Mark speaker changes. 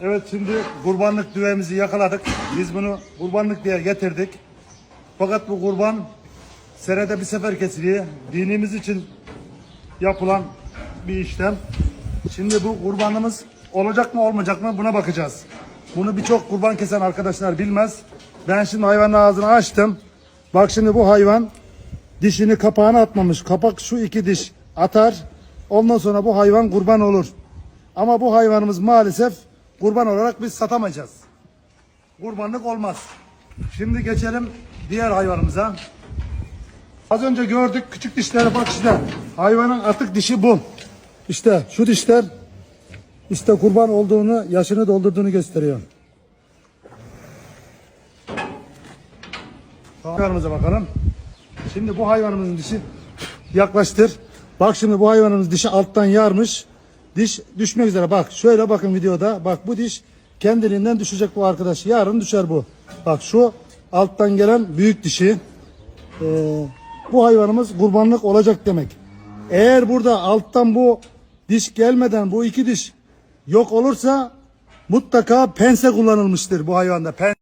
Speaker 1: Evet şimdi kurbanlık düvemizi yakaladık. Biz bunu kurbanlık diye getirdik. Fakat bu kurban senede bir sefer kesiliyor. Dinimiz için yapılan bir işlem. Şimdi bu kurbanımız olacak mı olmayacak mı buna bakacağız. Bunu birçok kurban kesen arkadaşlar bilmez. Ben şimdi hayvanın ağzını açtım. Bak şimdi bu hayvan dişini kapağına atmamış. Kapak şu iki diş atar. Ondan sonra bu hayvan kurban olur. Ama bu hayvanımız maalesef kurban olarak biz satamayacağız. Kurbanlık olmaz. Şimdi geçelim diğer hayvanımıza. Az önce gördük küçük dişleri bak işte. Hayvanın atık dişi bu. İşte şu dişler işte kurban olduğunu, yaşını doldurduğunu gösteriyor. Hayvanımıza bakalım. Şimdi bu hayvanımızın dişi yaklaştır. Bak şimdi bu hayvanımız dişi alttan yarmış. Diş düşmek üzere. Bak şöyle bakın videoda. Bak bu diş kendiliğinden düşecek bu arkadaş. Yarın düşer bu. Bak şu alttan gelen büyük dişi. Ee, bu hayvanımız kurbanlık olacak demek. Eğer burada alttan bu diş gelmeden bu iki diş yok olursa mutlaka pense kullanılmıştır bu hayvanda. Pen